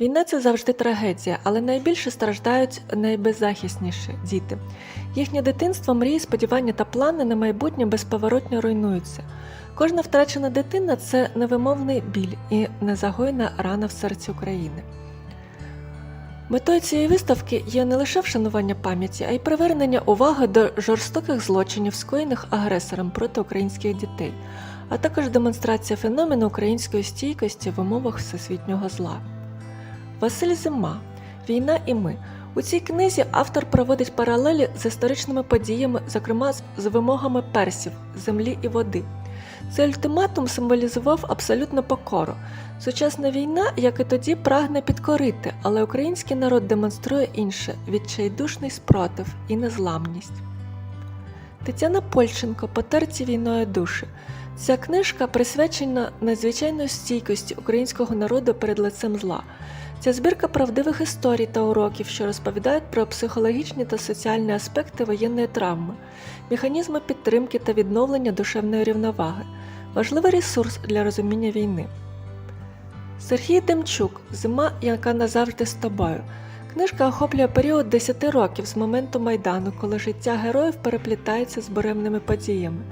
Війна це завжди трагедія, але найбільше страждають найбеззахисніші діти. Їхнє дитинство, мрії, сподівання та плани на майбутнє безповоротно руйнуються. Кожна втрачена дитина це невимовний біль і незагойна рана в серці України. Метою цієї виставки є не лише вшанування пам'яті, а й привернення уваги до жорстоких злочинів, скоєних агресором проти українських дітей, а також демонстрація феномену української стійкості в умовах всесвітнього зла. Василь Зима Війна і ми. У цій книзі автор проводить паралелі з історичними подіями, зокрема з- вимогами персів, землі і води. Цей ультиматум символізував абсолютну покору. Сучасна війна, як і тоді, прагне підкорити, але український народ демонструє інше відчайдушний спротив і незламність. Тетяна Польченко Потерті війною душі. Ця книжка присвячена надзвичайної стійкості українського народу перед лицем зла. Ця збірка правдивих історій та уроків, що розповідають про психологічні та соціальні аспекти воєнної травми, механізми підтримки та відновлення душевної рівноваги, важливий ресурс для розуміння війни. Сергій Демчук Зима, яка назавжди з тобою. Книжка охоплює період 10 років з моменту Майдану, коли життя героїв переплітається з буремними подіями.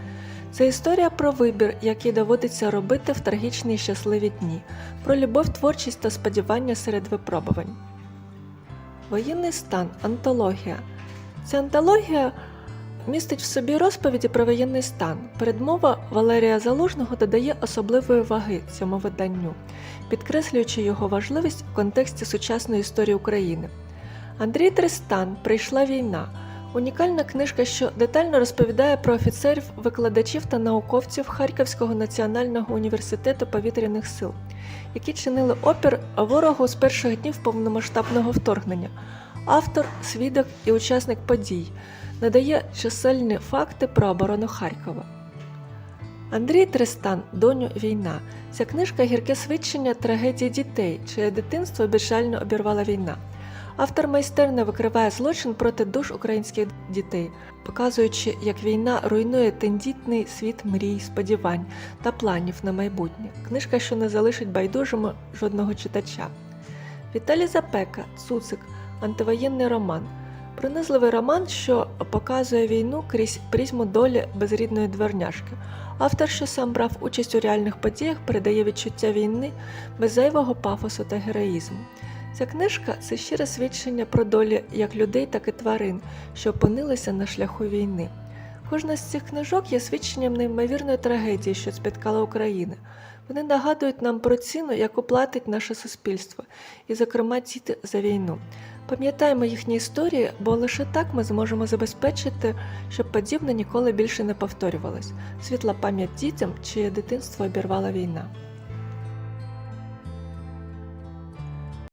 Це історія про вибір, який доводиться робити в трагічні і щасливі дні, про любов, творчість та сподівання серед випробувань. Воєнний стан антологія. Ця антологія містить в собі розповіді про воєнний стан. Передмова Валерія Залужного додає особливої ваги цьому виданню, підкреслюючи його важливість в контексті сучасної історії України. Андрій Тристан Прийшла війна. Унікальна книжка, що детально розповідає про офіцерів, викладачів та науковців Харківського національного університету повітряних сил, які чинили опір ворогу з перших днів повномасштабного вторгнення. Автор, свідок і учасник подій надає чисельні факти про оборону Харкова. Андрій Тристан Доню війна. Ця книжка гірке свідчення трагедії дітей, чиє дитинство безжально обірвала війна. Автор майстерно викриває злочин проти душ українських дітей, показуючи, як війна руйнує тендітний світ мрій, сподівань та планів на майбутнє. Книжка, що не залишить байдужим жодного читача. Віталій Запека, Цуцик, антивоєнний роман. Пронизливий роман, що показує війну крізь призму долі безрідної дворняжки. Автор, що сам брав участь у реальних подіях, передає відчуття війни без зайвого пафосу та героїзму. Ця книжка це щире свідчення про долі як людей, так і тварин, що опинилися на шляху війни. Кожна з цих книжок є свідченням неймовірної трагедії, що спіткала Україну. Вони нагадують нам про ціну, яку платить наше суспільство, і, зокрема, діти за війну. Пам'ятаємо їхні історії, бо лише так ми зможемо забезпечити, щоб подібне ніколи більше не повторювалось. Світла пам'ять дітям, чиє дитинство обірвала війна.